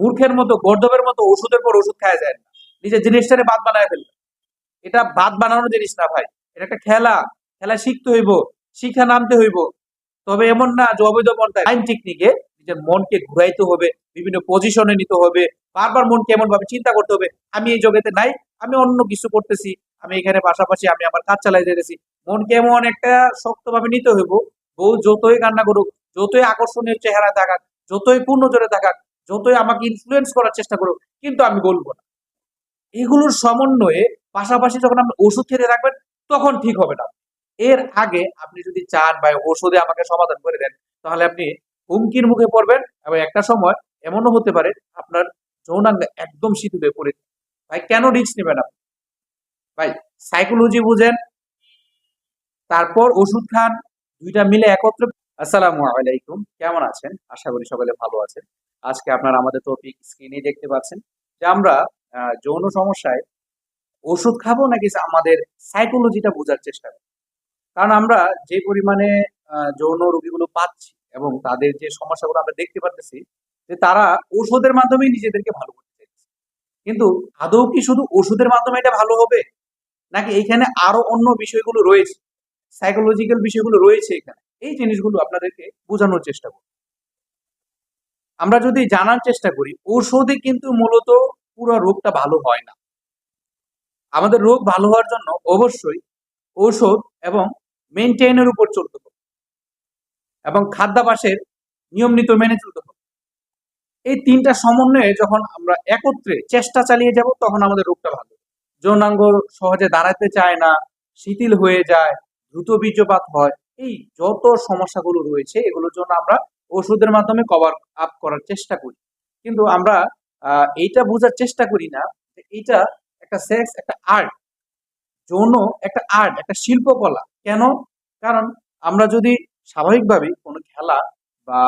মূর্খের মতো, গর্দবের মতো ওষুধের পর ওষুধ খাওয়া যায় না। নিজের জিনিসটারে বাদ বানায় ফেলবে। এটা বাদ বানানোর জিনিস না ভাই। এটা একটা খেলা। খেলা শিখতে হইব শিক্ষা নামতে হইব। তবে এমন না যে অবৈধ পন্থায় আইন টেকনিকে নিজের মনকে ঘুরাইতে হবে, বিভিন্ন পজিশনে নিতে হবে, বারবার মনকে এমন ভাবে চিন্তা করতে হবে, আমি এই জগতে নাই, আমি অন্য কিছু করতেছি, আমি এখানে পাশাপাশি আমি আমার কাজ চালাই যেতেছি মনকে এমন একটা শক্তভাবে নিতে হইব, বউ যতই কান্না করুক, যতই আকর্ষণীয় চেহারা থাকাক যতই পূর্ণ জোরে থাকাক যতই আমাকে ইনফ্লুয়েন্স করার চেষ্টা করুক, কিন্তু আমি বলব না। এগুলোর সমন্বয়ে পাশাপাশি যখন আপনি ওষুধ খেতে রাখবেন তখন ঠিক হবে না। এর আগে আপনি যদি চান বা ওষুধে আমাকে সমাধান করে দেন, তাহলে আপনি হুমকির মুখে পড়বেন এবং একটা সময় এমনও হতে পারে আপনার যৌনাঙ্গ একদম শীত হয়ে পড়ে ভাই, কেন রিস্ক নেবেন আপনি? ভাই সাইকোলজি বুঝেন, তারপর ওষুধ খান, দুইটা মিলে একত্রে আসসালামু আলাইকুম। কেমন আছেন? আশা করি সকলে ভালো আছেন। আজকে আপনারা আমাদের টপিক স্ক্রিনে দেখতে পাচ্ছেন যে আমরা যৌন সমস্যায় ওষুধ খাব নাকি আমাদের সাইকোলজিটা বোঝার চেষ্টা করব। কারণ আমরা যে পরিমাণে যৌন রোগীগুলো পাচ্ছি এবং তাদের যে সমস্যাগুলো আমরা দেখতে পাচ্ছি যে তারা ওষুধের মাধ্যমেই নিজেদেরকে ভালো করতে চাইছে। কিন্তু আদৌ কি শুধু ওষুধের মাধ্যমে এটা ভালো হবে? নাকি এখানে আরও অন্য বিষয়গুলো রয়েছে? সাইকোলজিক্যাল বিষয়গুলো রয়েছে এখানে। এই জিনিসগুলো আপনাদেরকে বোঝানোর চেষ্টা করব। আমরা যদি জানার চেষ্টা করি, ঔষধে কিন্তু মূলত পুরো রোগটা ভালো হয় না। আমাদের রোগ ভালো হওয়ার জন্য অবশ্যই ঔষধ এবং মেনটেনের উপর চলতে হবে এবং খাদ্যাভাসের নিয়ম নীতি মেনে চলতে হবে। এই তিনটা সমন্বয়ে যখন আমরা একত্রে চেষ্টা চালিয়ে যাব, তখন আমাদের রোগটা ভালো। যৌনাঙ্গ সহজে দাঁড়াতে চায় না, শিথিল হয়ে যায়, দ্রুত বীর্যপাত হয় এই যত সমস্যাগুলো রয়েছে, এগুলোর জন্য আমরা ওষুধের মাধ্যমে কভার আপ করার চেষ্টা করি। কিন্তু আমরা এইটা বোঝার চেষ্টা করি না যে এইটা একটা সেক্স একটা আর্ট যৌন একটা আর্ট একটা শিল্পকলা। কেন? কারণ আমরা যদি স্বাভাবিকভাবে কোনো খেলা বা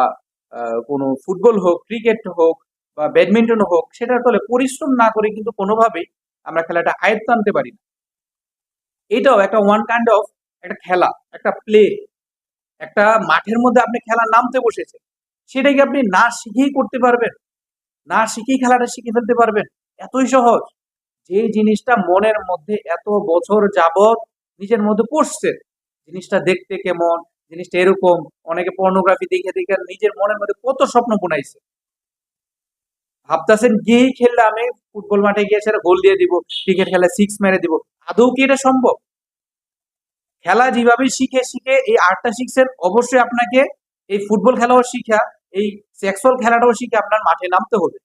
কোনো ফুটবল হোক ক্রিকেট হোক বা ব্যাডমিন্টন হোক, সেটার তলে পরিশ্রম না করে কিন্তু কোনোভাবেই আমরা খেলাটা আয়ত্ত আনতে পারি না। এটাও একটা ওয়ান কাইন্ড অফ একটা খেলা, একটা প্লে একটা মাঠের মধ্যে আপনি খেলা নামতে বসেছেন সেটা কি আপনি না শিখেই করতে পারবেন, না শিখেই খেলাটা শিখে ফেলতে পারবেন, এতই সহজ। যে জিনিসটা মনের মধ্যে এত বছর যাবত নিজের মধ্যে পড়ছে জিনিসটা দেখতে কেমন, জিনিসটা এরকম, অনেকে পর্নোগ্রাফি দেখে দেখে নিজের মনের মধ্যে কত স্বপ্ন বুনাইছে। ভাবতেছেন গিয়েই খেললে আমি ফুটবল মাঠে গিয়ে সেটা গোল দিয়ে দিব ক্রিকেট খেলা সিক্স মেরে দিব, আদৌ কি এটা সম্ভব? খেলা যেভাবে শিখে শিখে এই আর্টটা শিখছেন অবশ্যই আপনাকে এই ফুটবল খেলাও শিখা, এই সেক্সুয়াল খেলাটাও শিখে আপনার মাঠে নামতে হবে।